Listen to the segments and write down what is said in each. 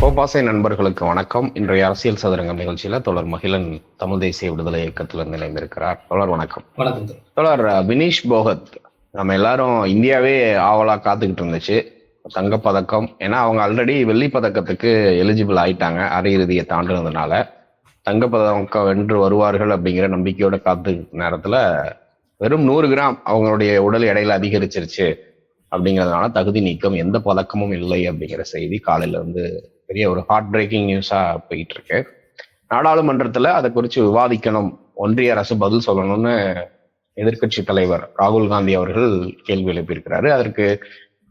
கோபாசை நண்பர்களுக்கு வணக்கம். இன்றைய அரசியல் சதுரங்கம் நிகழ்ச்சியில தொடர் மகிழன் தமிழ் தேசிய விடுதலை இயக்கத்திலிருந்து இணைந்திருக்கிறார். தொடர் வணக்கம். வணக்கம். தொடர் வினீஷ் போகத் நம்ம எல்லாரும் இந்தியாவே ஆவலா காத்துக்கிட்டு இருந்துச்சு. தங்கப்பதக்கம் ஏன்னா அவங்க ஆல்ரெடி வெள்ளி பதக்கத்துக்கு எலிஜிபிள் ஆயிட்டாங்க அரையிறுதியை தாண்டினதுனால. தங்கப்பதக்கம் வென்று வருவார்கள் அப்படிங்கிற நம்பிக்கையோட காத்து நேரத்துல வெறும் நூறு கிராம் அவங்களுடைய உடல் எடையில அதிகரிச்சிருச்சு. அப்படிங்கிறதுனால தகுதி நீக்கம் எந்த பதக்கமும் இல்லை அப்படிங்கிற செய்தி காலையில வந்து பெரிய ஒரு ஹார்ட் பிரேக்கிங் நியூஸா போயிட்டு இருக்கு நாடாளுமன்றத்துல அதை குறித்து விவாதிக்கணும் ஒன்றிய அரசு பதில் சொல்லணும்னு எதிர்க்கட்சி தலைவர் ராகுல் காந்தி அவர்கள் கேள்வி எழுப்பியிருக்கிறாரு. அதற்கு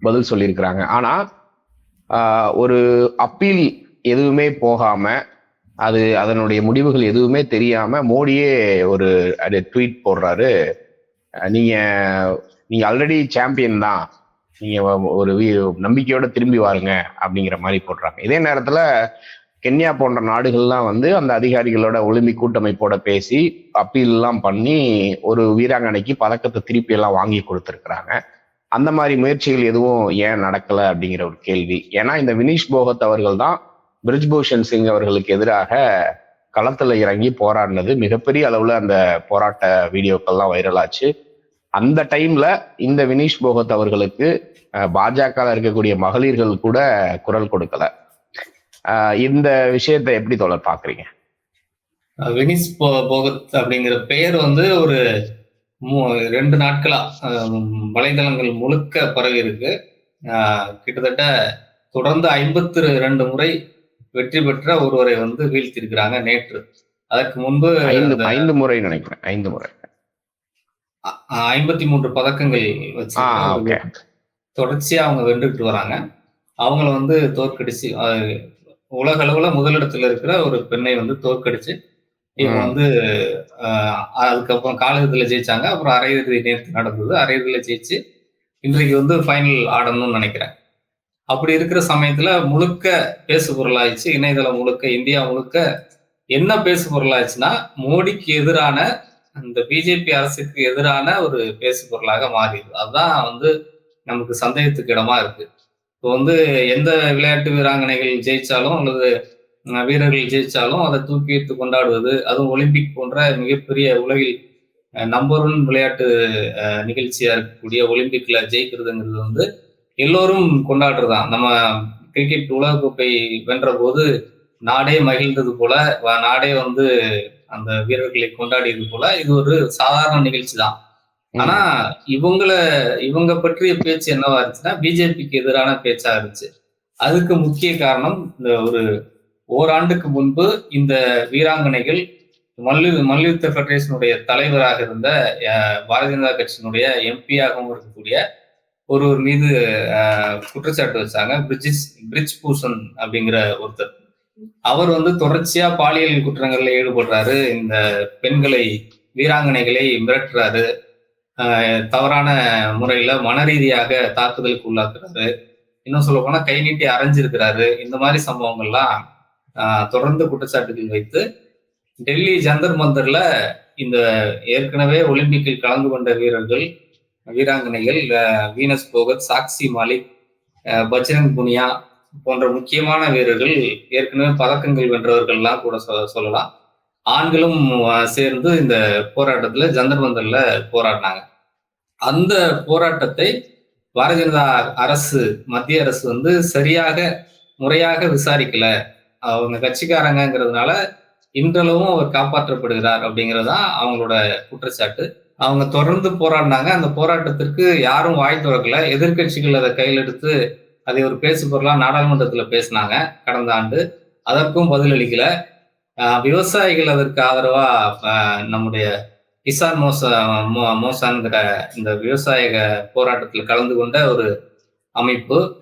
பதில் சொல்லியிருக்கிறாங்க. ஆனா ஒரு அப்பீல் எதுவுமே போகாம அது அதனுடைய முடிவுகள் எதுவுமே தெரியாம மோடியே ஒரு ட்வீட் போடுறாரு. நீங்க நீங்க ஆல்ரெடி சாம்பியன் தான். நீங்க ஒரு நம்பிக்கையோட திரும்பி வாருங்க அப்படிங்கிற மாதிரி போடுறாங்க. இதே நேரத்துல கென்யா போன்ற நாடுகள்லாம் வந்து அந்த அதிகாரிகளோட ஒலிம்பிக் கூட்டமைப்போட பேசி அப்பீல் எல்லாம் பண்ணி ஒரு வீராங்கனைக்கு பதக்கத்தை திருப்பி எல்லாம் வாங்கி கொடுத்துருக்குறாங்க. அந்த மாதிரி முயற்சிகள் எதுவும் ஏன் நடக்கல அப்படிங்கிற ஒரு கேள்வி. ஏன்னா இந்த வினீஷ் போகத் அவர்கள் தான் பிரிஜ்பூஷன் சிங் அவர்களுக்கு எதிராக களத்துல இறங்கி போராடினது. மிகப்பெரிய அளவுல அந்த போராட்ட வீடியோக்கள்லாம் வைரல் ஆச்சு அந்த டைம்ல இந்த வினீஷ் போகத் அவர்களுக்கு பாஜக இருக்கக்கூடிய மகளிர்கள் கூட குரல் கொடுக்கல. இந்த விஷயத்தை எப்படி தொடர் பாக்குறீங்க வெனிஸ் போ- போகத் அப்படிங்கிற பெயர் வந்து ஒரு ரெண்டு நாட்களா வலைதளங்கள் முழுக்க பரவி இருக்கு. கிட்டத்தட்ட தொடர்ந்து ஐம்பத்தி ரெண்டு முறை வெற்றி பெற்ற ஒருவரை வந்து வீழ்த்தியிருக்கிறாங்க நேற்று. அதற்கு முன்பு ஐந்து முறை நினைக்கிறேன் ஐந்து முறை. ஐம்பத்தி மூன்று பதக்கங்கள் வச்சு தொடர்ச்சியா அவங்க வென்றுட்டு வராங்க. அவங்கள வந்து தோற்கடிச்சு உலக அளவுல முதலிடத்துல இருக்கிற ஒரு பெண்ணை வந்து தோற்கடிச்சு இவங்க. வந்து அதுக்கப்புறம் காலிறுதியில ஜெயிச்சாங்க. அப்புறம் அரையிறுதி நேற்று நடந்தது. அரையிறுதியில ஜெயிச்சு இன்றைக்கு வந்து ஃபைனல் ஆடணும்னு நினைக்கிறேன். அப்படி இருக்கிற சமயத்துல முழுக்க பேசு பொருளாயிடுச்சு. இணையதளம் முழுக்க இந்தியா முழுக்க என்ன பேசு பொருளாச்சுன்னா மோடிக்கு எதிரான அந்த பிஜேபி அரசுக்கு எதிரான ஒரு பேசு பொருளாக மாறிடுது அதுதான் வந்து நமக்கு சந்தேகத்துக்கு இடமா இருக்கு. இப்போ வந்து எந்த விளையாட்டு வீராங்கனைகள் ஜெயிச்சாலும் அல்லது வீரர்கள் ஜெயிச்சாலும் அதை தூக்கி வைத்து கொண்டாடுவது அதுவும் ஒலிம்பிக் போன்ற மிகப்பெரிய உலகில் நம்பர் ஒன் விளையாட்டு நிகழ்ச்சியா இருக்கக்கூடிய ஒலிம்பிக்ல ஜெயிக்கிறதுங்கிறது வந்து எல்லோரும் கொண்டாடுறதுதான். நம்ம கிரிக்கெட் உலகக்கோப்பை வென்ற போது நாடே மகிழ்ந்தது போல நாடே வந்து அந்த வீரர்களை கொண்டாடியது போல இது ஒரு சாதாரண நிகழ்ச்சி தான். ஆனா இவங்கள இவங்க பற்றிய பேச்சு என்னவா இருந்துச்சுன்னா பிஜேபிக்கு எதிரான பேச்சா இருந்துச்சு. அதுக்கு முக்கிய காரணம் இந்த ஒரு ஓராண்டுக்கு முன்பு இந்த வீராங்கனைகள் மல்லு மல்யுத்த ஃபெடரேஷனுடைய தலைவராக இருந்த பாரதிய ஜனதா கட்சியினுடைய எம்பியாகவும் இருக்கக்கூடிய ஒருவர் மீது குற்றச்சாட்டு வச்சாங்க பிரிட்ஜிஸ் பிரிட்ஜ் பூஷன் அப்படிங்கிற ஒருத்தர். அவர் வந்து தொடர்ச்சியா பாலியல் குற்றங்கள்ல ஈடுபடுறாரு. இந்த பெண்களை வீராங்கனைகளை மிரட்டுறாரு. ஆஹ் தவறான முறையில மன ரீதியாக தாக்குதலுக்கு உள்ளாக்குறாரு. இன்னும் சொல்ல போனா கை நீட்டி அரைஞ்சிருக்கிறாரு. இந்த மாதிரி சம்பவங்கள்லாம் ஆஹ் தொடர்ந்து குற்றச்சாட்டுகள் வைத்து டெல்லி ஜந்தர் மந்தர்ல இந்த ஏற்கனவே ஒலிம்பிக்கில் கலந்து கொண்ட வீரர்கள் வீராங்கனைகள் வீனஸ் போகத் சாக்சி மாலிக் பஜ்ரங் புனியா போன்ற முக்கியமான வீரர்கள் ஏற்கனவே பதக்கங்கள் வென்றவர்கள்லாம் கூட சொல்லலாம். ஆண்களும் சேர்ந்து இந்த போராட்டத்துல ஜந்தர் போராடினாங்க. அந்த போராட்டத்தை பாரதிய ஜனதா அரசு மத்திய அரசு வந்து சரியாக முறையாக விசாரிக்கல. அவங்க கட்சிக்காரங்கிறதுனால இன்றளவும் அவர் காப்பாற்றப்படுகிறார் அப்படிங்கிறது தான் அவங்களோட குற்றச்சாட்டு. அவங்க தொடர்ந்து போராடினாங்க. அந்த போராட்டத்திற்கு யாரும் வாய் திறக்கல. எதிர்க்கட்சிகள் அதை கையில் எடுத்து அதை ஒரு பேசு பொருளாக நாடாளுமன்றத்தில் பேசினாங்க கடந்த ஆண்டு. அதற்கும் பதிலளிக்கல விவசாயிகள் அதற்கு ஆதரவா நம்முடைய கிசான் மோச மோ- மோசான்கிற இந்த விவசாய போராட்டத்தில் கலந்து கொண்ட ஒரு அமைப்பு.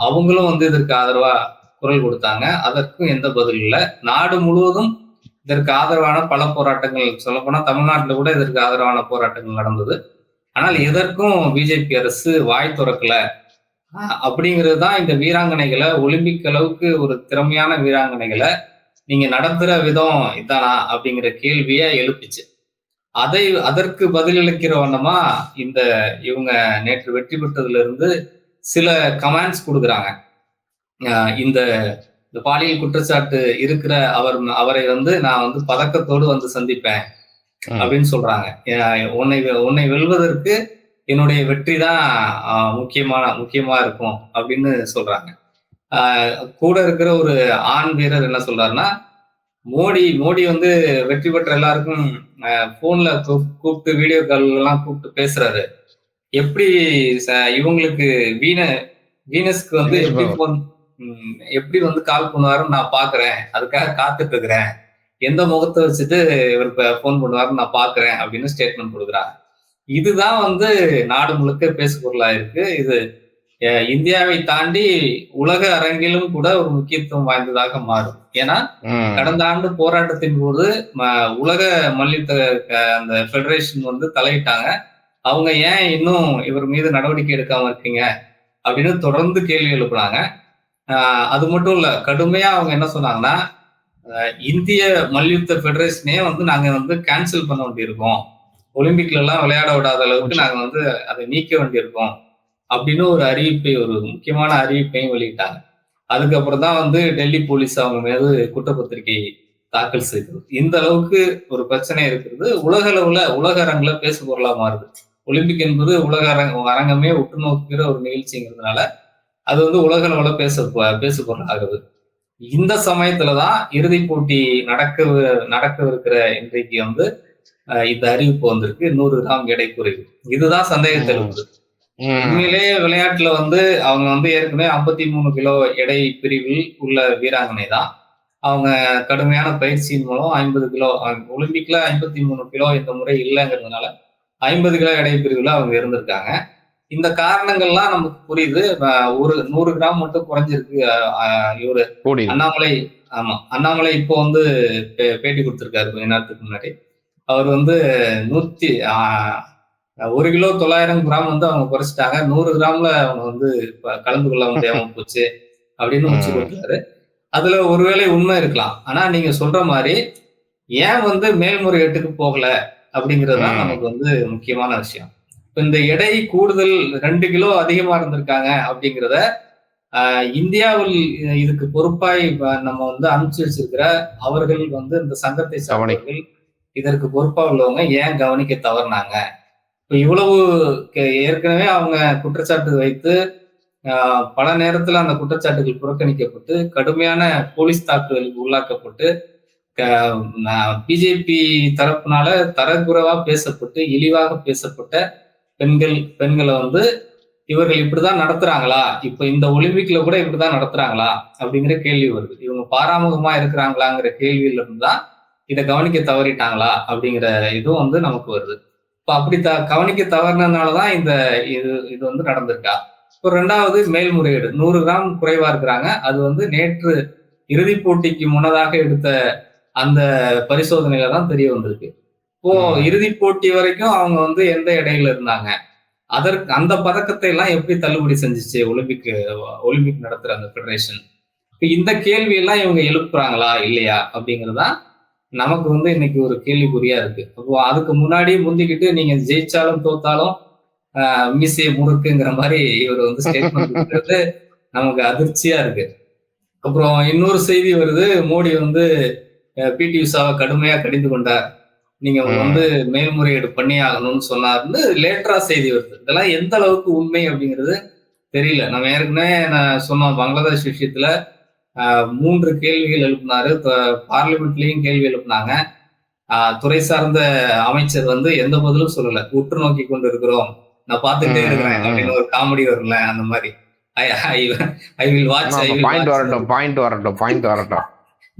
அவங்களும் வந்து இதற்கு ஆதரவா குரல் கொடுத்தாங்க. அதற்கும் எந்த பதில் இல்லை. நாடு முழுவதும் இதற்கு ஆதரவான பல போராட்டங்கள். சொல்லப்போனா தமிழ்நாட்டில் கூட இதற்கு ஆதரவான போராட்டங்கள் நடந்தது. ஆனால் எதற்கும் பிஜேபி அரசு வாய் திறக்கலை. அப்படிங்கிறது தான் இந்த வீராங்கனைகளை ஒலிம்பிக் அளவுக்கு ஒரு திறமையான வீராங்கனைகளை நீங்க நடத்துற விதம் இதானா அப்படிங்கிற கேள்வியை எழுப்பிச்சு. அதை அதற்கு பதிலளிக்கிற வண்ணமா இந்த இவங்க நேற்று வெற்றி பெற்றதுல இருந்து சில கமெண்ட்ஸ் கொடுக்குறாங்க. இந்த இந்த பாலியல் குற்றச்சாட்டு இருக்கிற அவர் அவரை வந்து நான் வந்து பதக்கத்தோடு வந்து சந்திப்பேன். அப்படின்னு சொல்றாங்க. உன்னை உன்னை வெல்வதற்கு என்னுடைய வெற்றி தான் முக்கியமான முக்கியமா இருக்கும் அப்படின்னு சொல்றாங்க. கூட இருக்கிற ஒரு ஆண் வீரர் என்ன சொல்றாருன்னா மோடி மோடி வந்து வெற்றி பெற்ற எல்லாருக்கும் போன்ல கூப்பிட்டு வீடியோ கால் எல்லாம் கூப்பிட்டு பேசுறாரு. எப்படி இவங்களுக்கு வீன வீனஸ்க்கு வந்து எப்படி பாபு. போன் எப்படி வந்து கால் பண்ணுவாருன்னு நான் பாக்குறேன். அதுக்காக காத்துட்டு இருக்கிறேன். எந்த முகத்தை வச்சுட்டு இவர் போன் பண்ணுவாருன்னு நான் பாக்குறேன் அப்படின்னு ஸ்டேட்மெண்ட் கொடுக்குறாங்க. இதுதான் வந்து நாடு முழுக்க பேசு பொருளா இருக்கு. இது இந்தியாவை தாண்டி உலக அரங்கிலும் கூட ஒரு முக்கியத்துவம் வாய்ந்ததாக மாறும். ஏன்னா. கடந்த ஆண்டு போராட்டத்தின் போது உலக மல்யுத்த அந்த ஃபெடரேஷன் வந்து தலையிட்டாங்க. அவங்க ஏன் இன்னும் இவர் மீது நடவடிக்கை எடுக்காம இருக்கீங்க? அப்படின்னு தொடர்ந்து கேள்வி எழுப்புனாங்க. அது மட்டும் இல்ல கடுமையா அவங்க என்ன சொன்னாங்கன்னா இந்திய மல்யுத்த ஃபெடரேஷனே வந்து நாங்க வந்து கேன்சல் பண்ண வேண்டியிருக்கோம். ஒலிம்பிக்ல எல்லாம் விளையாட விடாத அளவுக்கு நாங்க வந்து அதை நீக்க வேண்டியிருக்கோம். அப்படின்னு ஒரு அறிவிப்பை ஒரு முக்கியமான அறிவிப்பையும் வெளியிட்டாங்க. அதுக்கப்புறம் தான் வந்து டெல்லி போலீஸ் அவங்க மீது குற்றப்பத்திரிகை தாக்கல் செய்தது. இந்த அளவுக்கு ஒரு பிரச்சனை இருக்கிறது. உலக அளவுல உலக அரங்குல பேசு பொருளா மாறுது. ஒலிம்பிக் என்பது உலக அரங்க அரங்கமே உற்று நோக்குகிற ஒரு நிகழ்ச்சிங்கிறதுனால அது வந்து உலக அளவுல பேச பேசு பொருள் ஆகுது இந்த சமயத்துலதான் இறுதிப் போட்டி நடக்க நடக்கவிருக்கிற இன்றைக்கு வந்து இந்த அறிவிப்பு வந்திருக்கு. நூறு கிராம் எடை குறைவு. இதுதான் சந்தேகத்தை எழுப்புது. உண்மையிலேயே விளையாட்டுல வந்து அவங்க வந்து ஏற்கனவே 53 மூணு கிலோ எடை பிரிவில் உள்ள வீராங்கனை தான். அவங்க கடுமையான பயிற்சியின் மூலம் ஐம்பது கிலோ ஒலிம்பிக்ல ஐம்பத்தி மூணு கிலோ இந்த முறை இல்லைங்கிறதுனால ஐம்பது கிலோ எடை பிரிவுல அவங்க இருந்திருக்காங்க. இந்த காரணங்கள்லாம் நமக்கு புரியுது. ஒரு நூறு கிராம் மட்டும் குறைஞ்சிருக்கு. இவரு அண்ணாமலை ஆமா அண்ணாமலை இப்போ வந்து பேட்டி கொடுத்திருக்காரு கொஞ்ச நேரத்துக்கு முன்னாடி. அவர் வந்து நூத்தி ஆஹ், ஒரு கிலோ தொள்ளாயிரம் கிராம் வந்து அவங்க குறைச்சிட்டாங்க. நூறு கிராம்ல அவங்க வந்து கலந்து கொள்ள முடியாம போச்சு அப்படின்னு உச்சி ம். கொடுத்தாரு. அதுல ஒருவேளை உண்மை இருக்கலாம். ஆனா நீங்க சொல்ற மாதிரி ஏன் வந்து மேல்முறையீட்டுக்கு போகல அப்படிங்கிறது தான். நமக்கு வந்து முக்கியமான விஷயம். இப்ப இந்த எடை கூடுதல் ரெண்டு கிலோ அதிகமா இருந்திருக்காங்க அப்படிங்கிறத ஆஹ், இந்தியாவில் இதுக்கு பொறுப்பாய் நம்ம வந்து அனுப்பிச்சு வச்சிருக்கிற அவர்கள் வந்து இந்த சங்கத்தை சார்ந்தவர்கள் இதற்கு பொறுப்பா உள்ளவங்க ஏன் கவனிக்க தவறினாங்க? இப்போ இவ்வளவு ஏற்கனவே அவங்க குற்றச்சாட்டு வைத்து பல நேரத்துல அந்த குற்றச்சாட்டுகள் புறக்கணிக்கப்பட்டு கடுமையான போலீஸ் தாக்குதலுக்கு உள்ளாக்கப்பட்டு பிஜேபி தரப்புனால தரக்குறைவா பேசப்பட்டு இழிவாக பேசப்பட்ட பெண்கள் பெண்களை வந்து இவர்கள் இப்படிதான் நடத்துறாங்களா? இப்ப இந்த ஒலிம்பிக்ல கூட இப்படிதான் நடத்துறாங்களா? அப்படிங்கிற கேள்வி வருது. இவங்க பாராமுகமா இருக்கிறாங்களாங்கிற கேள்வியில இருந்தா இதை கவனிக்க தவறிட்டாங்களா அப்படிங்கிற இதுவும் வந்து நமக்கு வருது. இப்ப அப்படி த கவனிக்க தவறினதுனாலதான் இந்த இது இது வந்து நடந்திருக்கா? இப்போ ரெண்டாவது மேல்முறையீடு நூறு கிராம் குறைவா இருக்கிறாங்க. அது வந்து நேற்று இறுதிப் போட்டிக்கு முன்னதாக எடுத்த அந்த பரிசோதனையில தான் தெரிய வந்திருக்கு. இப்போ. இறுதிப் போட்டி வரைக்கும் அவங்க வந்து எந்த இடையில இருந்தாங்க? அதற்கு அந்த பதக்கத்தை எல்லாம் எப்படி தள்ளுபடி செஞ்சுச்சு ஒலிம்பிக் ஒலிம்பிக் நடத்துற அந்த ஃபெடரேஷன் இப்ப இந்த கேள்வி எல்லாம் இவங்க எழுப்புறாங்களா இல்லையா அப்படிங்கறதா நமக்கு வந்து இன்னைக்கு ஒரு கேள்விக்குறியா இருக்கு. அப்போ அதுக்கு முன்னாடி முந்திக்கிட்டு நீங்க ஜெயிச்சாலும் தோத்தாலும் மீசையை முறுக்குங்கிற மாதிரி இவர் வந்து ஸ்டேட்மெண்ட் நமக்கு அதிர்ச்சியா இருக்கு. அப்புறம் இன்னொரு செய்தி வருது. மோடி வந்து பிடி உஷாவை கடுமையா கடிந்து கொண்டார். நீங்க. வந்து மேல்முறையீடு பண்ணி ஆகணும்னு சொன்னாருன்னு லேட்டரா செய்தி வருது. இதெல்லாம் எந்த அளவுக்கு உண்மை அப்படிங்கிறது தெரியல. நம்ம ஏற்கனவே நான் சொன்னோம் பங்களாதேஷ் விஷயத்துல மூன்று கேள்விகள் எழுப்பினாரு. பார்லிமெண்ட்லயும் கேள்வி எழுப்பினாங்க. துறை சார்ந்த அமைச்சர் வந்து எந்த பதிலும் சொல்லல. உற்று நோக்கி கொண்டு இருக்கிறோம் நான் பார்த்துட்டே இருக்கிறேன். அப்படின்னு ஒரு காமெடி வரும்ல அந்த மாதிரி. ஐ வில் வாட்ச் பாயிண்ட் வரட்டும் பாயிண்ட் வரட்டும் பாயிண்ட் வரட்டும்.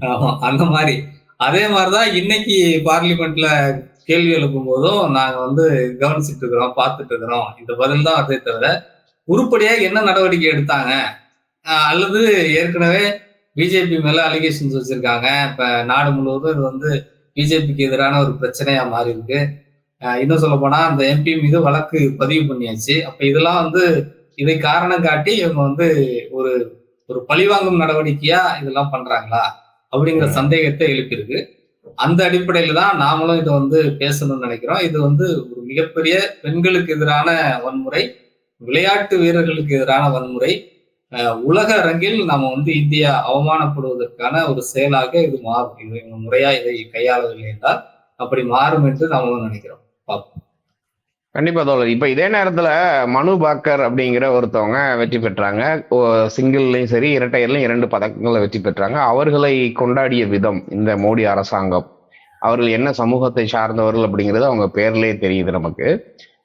ஆமா அந்த மாதிரி. அதே மாதிரிதான் இன்னைக்கு பார்லிமெண்ட்ல கேள்வி எழுப்பும் போதும் நாங்க வந்து கவனிச்சுட்டு இருக்கிறோம் பார்த்துட்டு இருக்கிறோம். இந்த பதில் தான் அதே தவிர உருப்படியா என்ன நடவடிக்கை எடுத்தாங்க? அல்லது ஏற்கனவே பிஜேபி மேல அலிகேஷன்ஸ் வச்சிருக்காங்க. இப்ப நாடு முழுவதும் இது வந்து பிஜேபிக்கு எதிரான ஒரு பிரச்சனையா மாறி இருக்கு இன்னும் சொல்ல போனா அந்த எம்பி மீது வழக்கு பதிவு பண்ணியாச்சு. அப்ப இதெல்லாம் வந்து இதை காரணம் காட்டி இவங்க வந்து ஒரு ஒரு பழிவாங்கும் நடவடிக்கையா இதெல்லாம் பண்றாங்களா? அப்படிங்கிற. சந்தேகத்தை எழுப்பியிருக்கு. அந்த அடிப்படையில தான் நாமளும் இதை வந்து பேசணும்னு நினைக்கிறோம். இது வந்து ஒரு மிகப்பெரிய பெண்களுக்கு எதிரான வன்முறை விளையாட்டு வீரர்களுக்கு எதிரான வன்முறை உலக அரங்கில் நம்ம வந்து இந்தியா அவமானப்படுவதற்கான ஒரு செயலாக இது மாறும். இது முறையா இதை கையாளவில்லை என்றால் அப்படி மாறும் என்று நாமளும் நினைக்கிறோம். பார்ப்போம். கண்டிப்பா தோழர். இப்ப இதே நேரத்துல மனு பாக்கர் அப்படிங்கிற ஒருத்தவங்க வெற்றி பெற்றாங்க. சிங்கிள்லயும் சரி இரட்டையர்லயும் இரண்டு பதக்கங்களை வெற்றி பெற்றாங்க. அவர்களை கொண்டாடிய விதம் இந்த மோடி அரசாங்கம். அவர்கள் என்ன சமூகத்தை சார்ந்தவர்கள் அப்படிங்கிறது அவங்க பேர்லயே தெரியுது நமக்கு.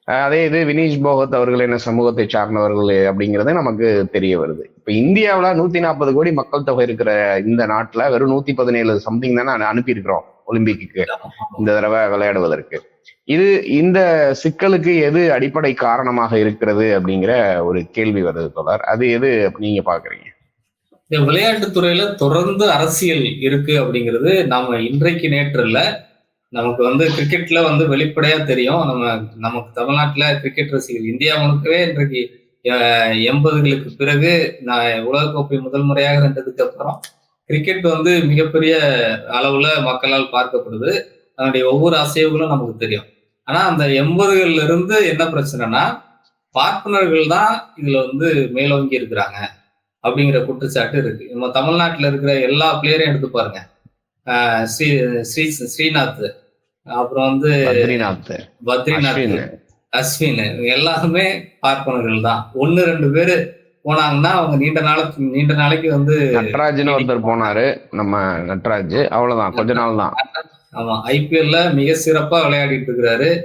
அதே இது வினீஷ் போகத் அவர்கள் என்ன சமூகத்தை சார்ந்தவர்கள் அப்படிங்கிறது நமக்கு தெரிய வருது. இப்ப இந்தியாவுல நூத்தி நாற்பது கோடி மக்கள் தொகை இருக்கிற இந்த நாட்டுல வெறும் நூத்தி பதினேழு சம்திங் தானே அனுப்பியிருக்கிறோம் ஒலிம்பிக்கு இந்த தடவை விளையாடுவதற்கு. இது இந்த சிக்கலுக்கு எது அடிப்படை காரணமாக இருக்கிறது அப்படிங்கிற ஒரு கேள்வி வருது தொடர் அது எது நீங்க பாக்குறீங்க? இந்த துறையில தொடர்ந்து அரசியல் இருக்கு அப்படிங்கிறது நாம இன்றைக்கு நேற்று இல்லை நமக்கு வந்து கிரிக்கெட்ல வந்து வெளிப்படையா தெரியும். நம்ம நமக்கு தமிழ்நாட்டுல கிரிக்கெட் ரசிகர்கள் இந்தியா முழுக்கவே இன்றைக்கு எண்பதுகளுக்கு பிறகு நான் உலகக்கோப்பை முதல் முறையாக வென்றதுக்கு அப்புறம் கிரிக்கெட் வந்து மிகப்பெரிய அளவுல மக்களால் பார்க்கப்படுது. அதனுடைய ஒவ்வொரு அசைவுகளும் நமக்கு தெரியும். ஆனா அந்த எண்பதுகள்ல இருந்து என்ன பிரச்சனைனா பார்ப்பனர்கள் தான் இதுல வந்து மேலோங்கி இருக்கிறாங்க. அப்படிங்கிற குற்றச்சாட்டு இருக்கு. நம்ம தமிழ்நாட்டுல இருக்கிற எல்லா பிளேயரையும் எடுத்து பாருங்க. ஸ்ரீ ஸ்ரீ ஸ்ரீநாத் அப்புறம் வந்து பத்ரிநாத் அஸ்வின். எல்லாருமே பார்ப்பனர்கள் தான். ஒன்னு ரெண்டு பேரு போனாங்கன்னா அவங்க நீண்ட நாளைக்கு நீண்ட நாளைக்கு வந்து நட்ராஜ்னு ஒருத்தர் போனாரு நம்ம நட்ராஜ். அவ்வளவுதான். கொஞ்ச நாள் தான். ஆமா ஐபிஎல்ல மிக சிறப்பா விளையாடிட்டு இருக்கிறாரு.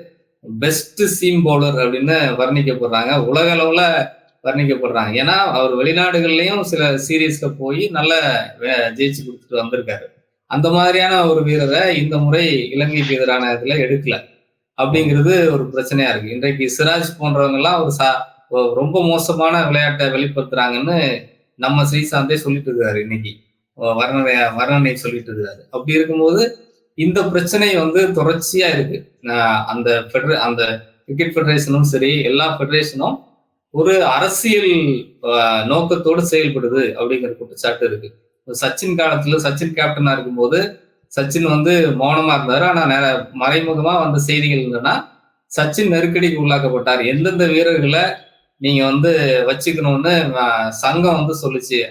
பெஸ்ட் சீம் பவுலர் அப்படின்னு வர்ணிக்கப்படுறாங்க. உலக அளவுல வர்ணிக்கப்படுறாங்க. ஏன்னா அவர் வெளிநாடுகள்லயும் சில சீரீஸ்ல போய் நல்ல ஜெயிச்சு கொடுத்துட்டு வந்திருக்காரு. அந்த மாதிரியான ஒரு வீரரை இந்த முறை இலங்கைக்கு எதிரான இதுல எடுக்கல. அப்படிங்கிறது ஒரு பிரச்சனையா இருக்கு. இன்றைக்கு சிராஜ் போன்றவங்க எல்லாம் ஒரு சா ரொம்ப மோசமான விளையாட்டை வெளிப்படுத்துறாங்கன்னு நம்ம ஸ்ரீசாந்தே சொல்லிட்டு இருக்காரு இன்னைக்கு. வர்ணனை வர்ணனை சொல்லிட்டு இருக்காரு. அப்படி இருக்கும்போது இந்த பிரச்சனை வந்து தொடர்ச்சியா இருக்கு. அந்த ஃபெடரே அந்த கிரிக்கெட் ஃபெடரேஷனும் சரி எல்லா ஃபெடரேஷனும் ஒரு அரசியல் நோக்கத்தோடு செயல்படுது அப்படிங்கிற குற்றச்சாட்டு இருக்கு. சச்சின் காலத்துல சச்சின் கேப்டனா இருக்கும்போது சச்சின் வந்து மௌனமா இருந்தாரு. ஆனா நேர- மறைமுகமா வந்த செய்திகள் என்னன்னா சச்சின் நெருக்கடிக்கு உள்ளாக்கப்பட்டார். எந்தெந்த வீரர்களை நீங்க வந்து வச்சுக்கணும்னு சங்கம் வந்து சொல்லுச்சு.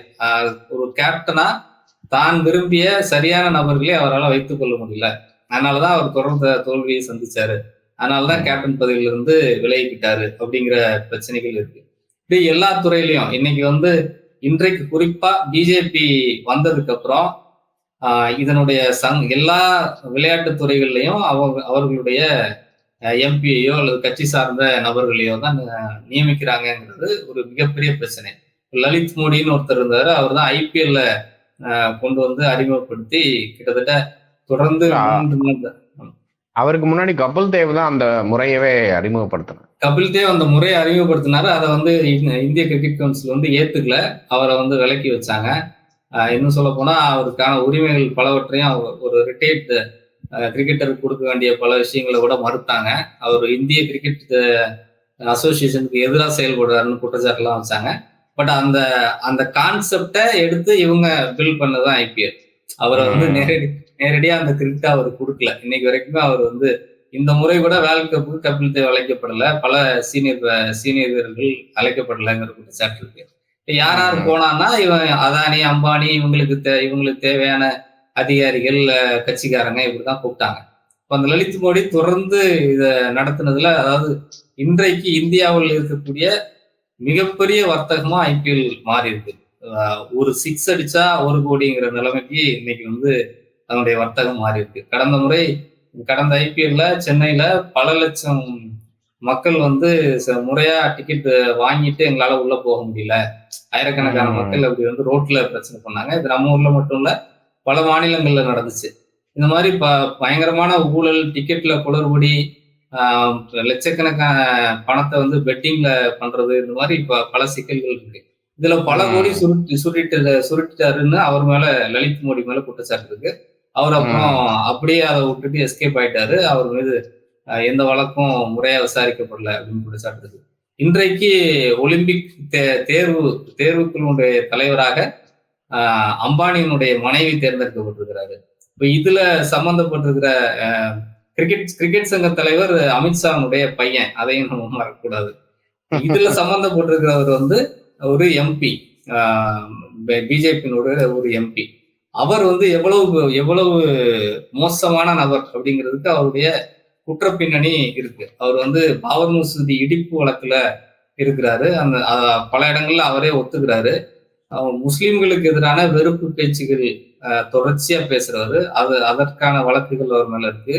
ஒரு கேப்டனா தான் விரும்பிய சரியான நபர்களே அவரால் வைத்துக் கொள்ள முடியல. அதனாலதான் அவர் தொடர்ந்த தோல்வியை சந்திச்சாரு. அதனாலதான் கேப்டன் பதவியில இருந்து விலகிக்கிட்டாரு அப்படிங்கிற பிரச்சனைகள் இருக்கு. இப்படி எல்லா துறையிலையும். இன்னைக்கு வந்து இன்றைக்கு குறிப்பா பிஜேபி வந்ததுக்கு அப்புறம் இதனுடைய சங் எல்லா விளையாட்டு துறைகள்லையும் அவங்க அவர்களுடைய எம்பியோ அல்லது கட்சி சார்ந்த நபர்களையோ தான் அஹ், நியமிக்கிறாங்கங்கிறது ஒரு மிகப்பெரிய பிரச்சனை. லலித் மோடின்னு ஒருத்தர் இருந்தாரு. அவர் தான் ஐபிஎல்ல கொண்டு வந்து அறிமுகப்படுத்தி கிட்டத்தட்ட தொடர்ந்து அவருக்கு முன்னாடி கபில் தேவ் தான் அந்த முறையவே அறிமுகப்படுத்தினார். கபில் தேவ் அந்த முறையை அறிமுகப்படுத்தினாரு. அதை வந்து இந்த- இந்திய கிரிக்கெட் கவுன்சில் வந்து ஏத்துக்கல. அவரை வந்து விலக்கி வச்சாங்க. இன்னும் சொல்ல போனா அவருக்கான உரிமைகள் பலவற்றையும் ஒரு ரிட்டையர்ட் கிரிக்கெட்டருக்கு கொடுக்க வேண்டிய பல விஷயங்களை கூட மறுத்தாங்க. அவர் இந்திய கிரிக்கெட் அசோசியேஷனுக்கு எதிராக செயல்படுறாருன்னு குற்றச்சாட்டுலாம் வச்சாங்க. பட் அந்த அந்த கான்செப்டை எடுத்து இவங்க பில் பண்ணதான் ஐபிஎல் அவரை வந்து. நேரடி நேரடியா அந்த கிரிக்கெட் அவர் கொடுக்கல. இன்னைக்கு வரைக்குமே அவர் வந்து இந்த முறை கூட வேர்ல்ட் கப்புக்கு கபில் தேவ் அழைக்கப்படல. பல சீனியர் சீனியர் வீரர்கள் அழைக்கப்படலைங்கிற குற்றச்சாட்டு இருக்கு யார் யார். போனான்னா இவன் அதானி அம்பானி இவங்களுக்கு தே இவங்களுக்கு தேவையான அதிகாரிகள் கட்சிக்காரங்க இப்படிதான் கூப்பிட்டாங்க. இப்ப அந்த லலித் மோடி தொடர்ந்து இத நடத்துனதுல அதாவது இன்றைக்கு இந்தியாவில் இருக்கக்கூடிய மிகப்பெரிய வர்த்தகமா ஐபிஎல் மாறி இருக்கு ஒரு சிக்ஸ் அடிச்சா ஒரு கோடிங்கிற நிலைமைக்கு இன்னைக்கு வந்து அதனுடைய வர்த்தகம் மாறி இருக்கு. கடந்த முறை கடந்த ஐபிஎல்ல சென்னையில பல லட்சம் மக்கள் வந்து முறையா டிக்கெட் வாங்கிட்டு எங்களால உள்ள போக முடியல. ஆயிரக்கணக்கான. மக்கள் அப்படி வந்து ரோட்ல பிரச்சனை பண்ணாங்க. இது நம்ம ஊர்ல மட்டும் இல்ல பல மாநிலங்கள்ல நடந்துச்சு. இந்த மாதிரி ப பயங்கரமான ஊழல் டிக்கெட்ல குளறுபடி லட்சக்கணக்கான பணத்தை வந்து பெட்டிங்ல பண்றது இந்த மாதிரி ப- பல சிக்கல்கள் இருக்கு. இதுல பல. கோடி சுருட்டி சுருட்டு சுருட்டிட்டாருன்னு அவர் மேல லலித் மோடி மேல குற்றச்சாட்டு இருக்கு. அவர் அப்புறம் அப்படியே அதை விட்டுட்டு எஸ்கேப் ஆயிட்டாரு. அவர் மீது எந்த வழக்கும் முறையா விசாரிக்கப்படல அப்படின்னு குற்றச்சாட்டு இன்றைக்கு ஒலிம்பிக் தே- தேர்வு தேர்வுக்குழுடைய தலைவராக அம்பானியினுடைய மனைவி தேர்ந்தெடுக்கப்பட்டிருக்கிறாரு. இப்ப இதுல சம்பந்தப்பட்டிருக்கிற கிரிக்கெட் கிரிக்கெட் சங்க தலைவர் அமித்ஷாவுடைய பையன். அதையும் நம்ம மறக்கக்கூடாது. இதுல சம்பந்தப்பட்டிருக்கிறவர் வந்து ஒரு எம்பி பிஜேபியினுடைய ஒரு எம்பி அவர் வந்து எவ்வளவு எவ்வளவு மோசமான நபர் அப்படிங்கிறதுக்கு அவருடைய குற்ற பின்னணி இருக்கு. அவர் வந்து பாபர் மசூதி இடிப்பு வழக்குல இருக்கிறாரு. அந்த பல இடங்கள்ல அவரே ஒத்துக்கிறாரு. அவர் முஸ்லிம்களுக்கு எதிரான வெறுப்பு பேச்சுகள் தொடர்ச்சியா பேசுறவர். அது அதற்கான வழக்குகள் அவர் மேல இருக்கு.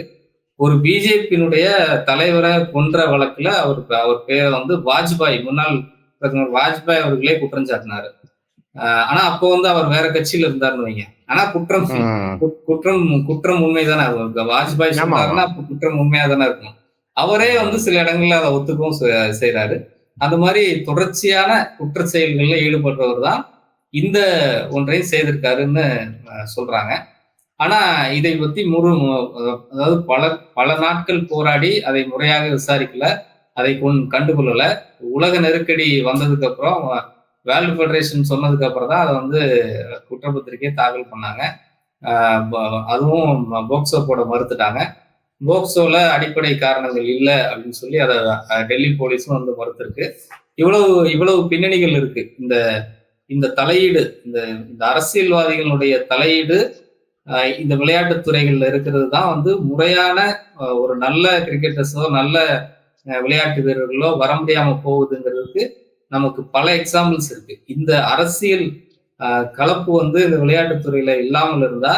ஒரு பிஜேபியினுடைய தலைவரை கொன்ற வழக்குல அவர் அவர் பேரை வந்து வாஜ்பாய் முன்னாள் பிரதமர் வாஜ்பாய் அவர்களே குற்றம் சாட்டினாரு ஆனா அப்போ வந்து அவர் வேற கட்சியில இருந்தாருன்னு வைங்க. ஆனா குற்றம் குற்றம் குற்றம் உண்மைதானே? வாஜ்பாய் அப்ப குற்றம் உண்மையா தானே இருக்கும். அவரே வந்து சில இடங்கள்ல அதை ஒத்துக்கவும் செ- செய்றாரு. அந்த மாதிரி தொடர்ச்சியான குற்ற செயல்கள்ல ஈடுபடுறவர் தான் இந்த ஒன்றையும் செய்திருக்காருன்னு சொல்றாங்க. ஆனா இதை பத்தி முழு அதாவது பல பல நாட்கள் போராடி அதை முறையாக விசாரிக்கல. அதை கொண் கண்டுகொள்ளல. உலக நெருக்கடி வந்ததுக்கு அப்புறம் வேர்ல்டு ஃபெடரேஷன் சொன்னதுக்கு அப்புறம் தான் அதை வந்து குற்றப்பத்திரிக்கை தாக்கல் பண்ணாங்க. அதுவும் போக்சோ போட மறுத்துட்டாங்க. போக்சோல அடிப்படை காரணங்கள் இல்லை அப்படின்னு சொல்லி அதை டெல்லி போலீஸும் வந்து மறுத்திருக்கு. இவ்வளவு இவ்வளவு பின்னணிகள் இருக்கு. இந்த இந்த தலையீடு இந்த இந்த அரசியல்வாதிகளுடைய தலையீடு இந்த விளையாட்டு துறைகள்ல இருக்கிறது தான் வந்து முறையான ஒரு நல்ல கிரிக்கெட்டர்ஸோ நல்ல விளையாட்டு வீரர்களோ வர முடியாம போகுதுங்கிறதுக்கு நமக்கு பல எக்ஸாம்பிள்ஸ் இருக்கு. இந்த அரசியல் கலப்பு வந்து இந்த விளையாட்டுத் துறையில இல்லாமல் இருந்தா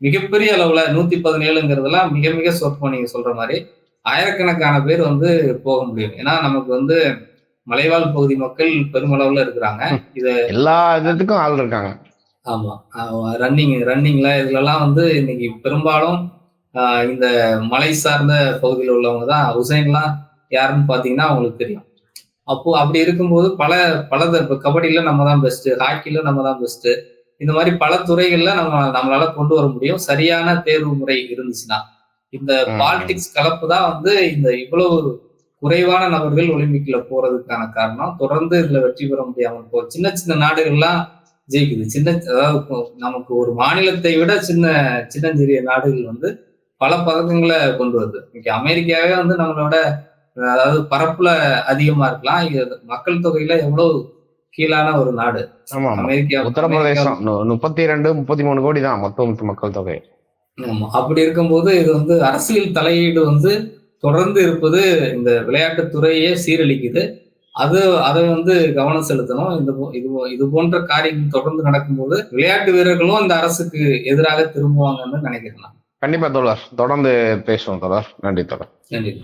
மிகப்பெரிய அளவுல நூத்தி பதினேழுங்கிறதெல்லாம் மிக மிக சொற்பம் நீங்க சொல்ற மாதிரி ஆயிரக்கணக்கான பேர் வந்து போக முடியும். ஏன்னா நமக்கு வந்து மலைவாழ் பகுதி மக்கள் பெருமளவுல இருக்கிறாங்க. எல்லா விதத்துக்கும் ஆள் இருக்காங்க. ஆமா. ரன்னிங் ரன்னிங்ல இதுலலாம் வந்து இன்னைக்கு பெரும்பாலும் இந்த மலை சார்ந்த பகுதியில் உள்ளவங்க தான். உசைன்லாம் யாருன்னு பாத்தீங்கன்னா அவங்களுக்கு தெரியும். அப்போ அப்படி இருக்கும்போது பல பல இப்ப கபடியில நம்ம தான் பெஸ்ட் ஹாக்கில நம்ம தான் பெஸ்ட் இந்த மாதிரி பல துறைகள்ல நம்ம நம்மளால கொண்டு வர முடியும். சரியான தேர்வு முறை இருந்துச்சுன்னா. இந்த. பாலிடிக்ஸ் கலப்பு தான் வந்து இந்த இவ்வளவு குறைவான நபர்கள் ஒலிம்பிக்ல போறதுக்கான காரணம். தொடர்ந்து இதுல வெற்றி பெற முடியாமல் போ சின்ன சின்ன நாடுகள்லாம் ஜெயிக்குது. சின்ன அதாவது நமக்கு ஒரு மாநிலத்தை விட சின்ன சின்னஞ்சிறிய நாடுகள் வந்து பல பதக்கங்களை கொண்டு வருது. இன்னைக்கு அமெரிக்காவே வந்து நம்மளோட அதாவது பரப்புல அதிகமா இருக்கலாம். இது மக்கள் தொகையில எவ்வளவு கீழான ஒரு நாடு? அமெரிக்கா உத்தரப்பிரதேசம். முப்பத்தி ரெண்டு முப்பத்தி மூணு கோடி தான் மொத்தம் மக்கள் தொகை. ஆமா. அப்படி இருக்கும்போது இது வந்து அரசியல் தலையீடு வந்து தொடர்ந்து இருப்பது இந்த விளையாட்டுத் துறையே சீரழிக்குது. அது அதை வந்து கவனம் செலுத்தணும். இந்த இது இது போன்ற காரியங்கள் தொடர்ந்து நடக்கும்போது விளையாட்டு வீரர்களும் இந்த அரசுக்கு எதிராக திரும்புவாங்கன்னு நினைக்கிறேன் நான். கண்டிப்பா தோழர். தொடர்ந்து பேசுவோம் தோழர். நன்றி தோழர். நன்றி.